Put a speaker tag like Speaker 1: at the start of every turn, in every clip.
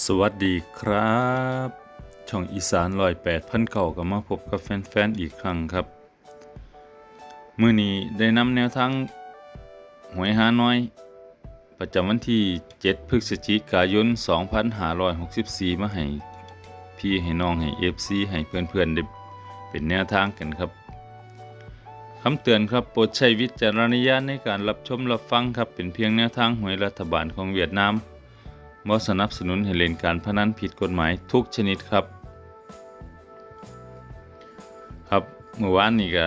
Speaker 1: สวัสดีครับ ช่องอีสานลอยแปดพันเก่ากับมาพบกับแฟนๆอีกครั้งครับ มื้อนี้ได้นำแนวทางหวยหาน้อย ประจำวันที่ 7 พฤศจิกายน 2564 มาให้พี่ให้น้องให้ FC ให้เพื่อนๆได้เป็นแนวทางกันครับคำเตือนครับโปรดใช้วิจารณญาณในการรับชมรับฟังครับเป็นเพียงแนวทางหวยรัฐบาลของเวียดนาม บ่สนับสนุนให้เล่นการพนันผิดกฎหมายทุกชนิดครับ ครับเมื่อวานนี่ก็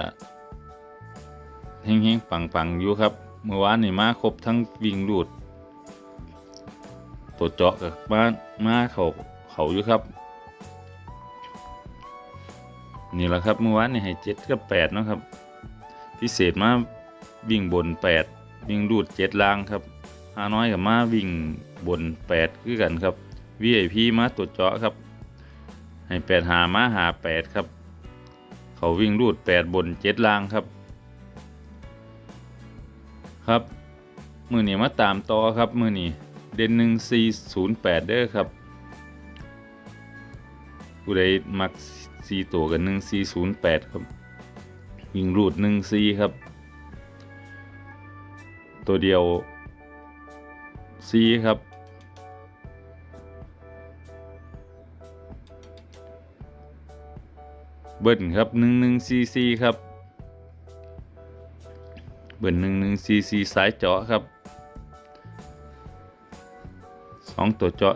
Speaker 1: เฮงๆปังๆอยู่ครับเมื่อวานนี่มาครบทั้งวิ่งรูดตัวเจาะกับมามาเขาเขาอยู่ครับ นี่แหละครับเมื่อวานนี่ให้เจ็ดกับแปดนะครับ พิเศษมาวิ่งบนแปดวิ่งรูดเจ็ดล่างครับ หาน้อยกับมาวิ่งบนแปดคือกันครับ VIP มาตรวจเจาะครับ ให้แปดหามาหาแปดครับ เขาวิ่งรูดแปดบนเจ็ดลางครับ ครับ มือนี้มาตามต่อครับ มือนี้เด่นหนึ่งสี่ศูนย์แปดเด้อครับผู้ใดมักสี่ตัวกันหนึ่งสี่ศูนย์แปดครับ วิ่งรูดหนึ่งสี่ครับ ตัวเดียว ซีครับเบิ้ลครับหนึ่งหนึ่งซีซีครับ เบิ้ลหนึ่งหนึ่งซีซีสายเจาะครับสองตัวเจาะ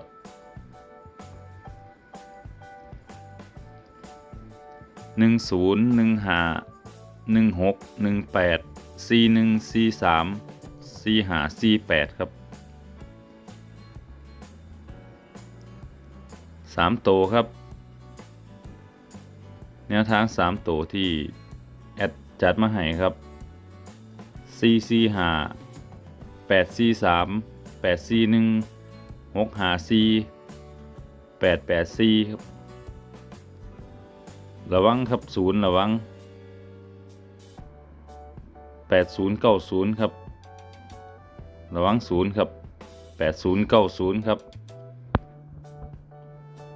Speaker 1: หนึ่งศูนย์หนึ่งห้าหนึ่งหกหนึ่งแปดซีหนึ่งซีสามซีหาซีแปดครับ สามโตครับ แนวทางสามโตที่ แอดจัดมาให้ครับ C C หาแปด C สามแปด C หนึ่งหกหา C แปดแปด C ครับ ระวังครับศูนย์ระวังแปดศูนย์เก้าศูนย์ครับ ระวังศูนย์ครับแปดศูนย์เก้าศูนย์ครับ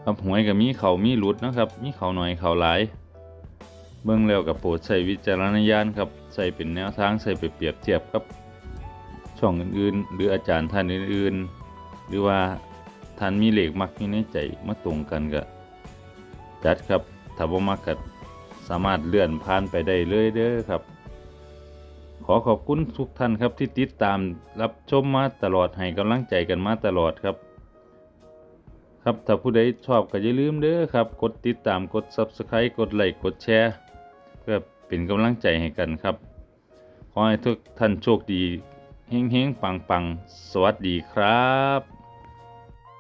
Speaker 1: ครับหวยกับมีเขามีหลุดนะครับ มีเขาหน่อยเขาหลาย เบิ่งแล้วกับโปรดใช้วิจารณญาณครับใส่เป็นแนวทางใส่ไปเปรียบเทียบกับช่องอื่นๆ หรืออาจารย์ท่านอื่นๆ หรือว่าท่านมีเหลขมักมีในใจมาตรงกันก็จัดครับถ้าบ่มักก็สามารถเลื่อนผ่านไปได้เลยเด้อครับ ขอขอบคุณทุกท่านครับที่ติดตามรับชมมาตลอดให้กำลังใจกันมาตลอดครับ ครับถ้าผู้ใดชอบก็อย่าลืมเด้อครับ กดติดตามกด Subscribe กดไลค์กดแชร์ เพื่อเป็นกำลังใจให้กันครับ ขอให้ทุกท่านโชคดีเฮงๆปังๆ สวัสดีครับ